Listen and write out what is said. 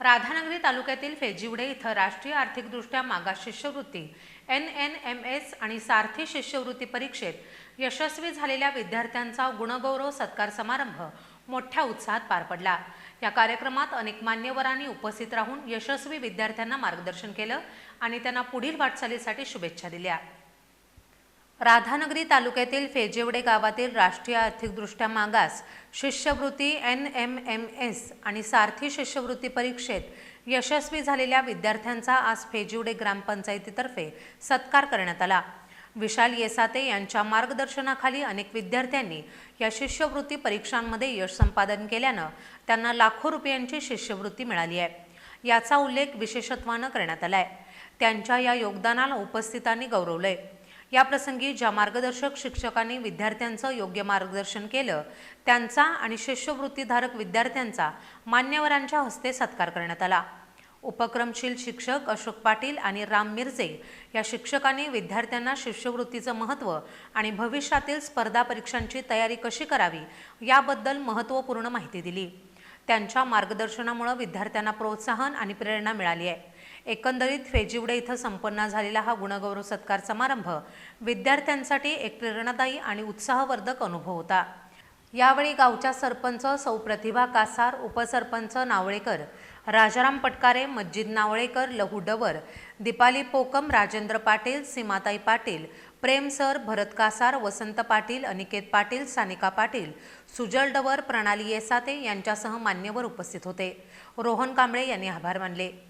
राधानगरी तालुक्यातील फेजिवडे इथं राष्ट्रीय आर्थिकदृष्ट्या मागास शिष्यवृत्ती एन एन एम एस आणि सारथी शिष्यवृत्ती परीक्षेत यशस्वी झालेल्या विद्यार्थ्यांचा गुणगौरव सत्कार समारंभ मोठ्या उत्साहात पार पडला. या कार्यक्रमात अनेक मान्यवरांनी उपस्थित राहून यशस्वी विद्यार्थ्यांना मार्गदर्शन केलं आणि त्यांना पुढील वाटचालीसाठी शुभेच्छा दिल्या. राधानगरी तालुक्यातील फेजेवडे गावातील राष्ट्रीय आर्थिकदृष्ट्या मागास शिष्यवृत्ती एन एम एम एस आणि सारथी शिष्यवृत्ती परीक्षेत यशस्वी झालेल्या विद्यार्थ्यांचा आज फेजिवडे ग्रामपंचायतीतर्फे सत्कार करण्यात आला. विशाल येसाते यांच्या मार्गदर्शनाखाली अनेक विद्यार्थ्यांनी या शिष्यवृत्ती परीक्षांमध्ये यश संपादन केल्यानं त्यांना लाखो रुपयांची शिष्यवृत्ती मिळाली आहे. याचा उल्लेख विशेषत्वानं करण्यात आला आहे त्यांच्या या योगदानाला उपस्थितांनी गौरवलं आहे याप्रसंगी ज्या मार्गदर्शक शिक्षकांनी विद्यार्थ्यांचं योग्य मार्गदर्शन केलं त्यांचा आणि शिष्यवृत्तीधारक विद्यार्थ्यांचा मान्यवरांच्या हस्ते सत्कार करण्यात आला. उपक्रमशील शिक्षक अशोक पाटील आणि राम मिर्जे या शिक्षकांनी विद्यार्थ्यांना शिष्यवृत्तीचं महत्त्व आणि भविष्यातील स्पर्धा परीक्षांची तयारी कशी करावी याबद्दल महत्त्वपूर्ण माहिती दिली. त्यांच्या मार्गदर्शनामुळे विद्यार्थ्यांना प्रोत्साहन आणि प्रेरणा मिळाली आहे. एकंदरीत फेजिवडे इथं संपन्न झालेला हा गुणगौरव सत्कार समारंभ विद्यार्थ्यांसाठी एक प्रेरणादायी आणि उत्साहवर्धक अनुभव होता. यावेळी गावच्या सरपंच सौ प्रतिभा कासार उपसरपंच नावळेकर राजाराम पटकारे मज्जिद नावळेकर लहू डवर दीपाली पोकम राजेंद्र पाटील सीमाताई पाटील प्रेम सर भरत कासार वसंत पाटील अनिकेत पाटील सानिका पाटील सुजल डवर प्रणाली येसाते यांच्यासह मान्यवर उपस्थित होते. रोहन कांबळे यांनी आभार मानले.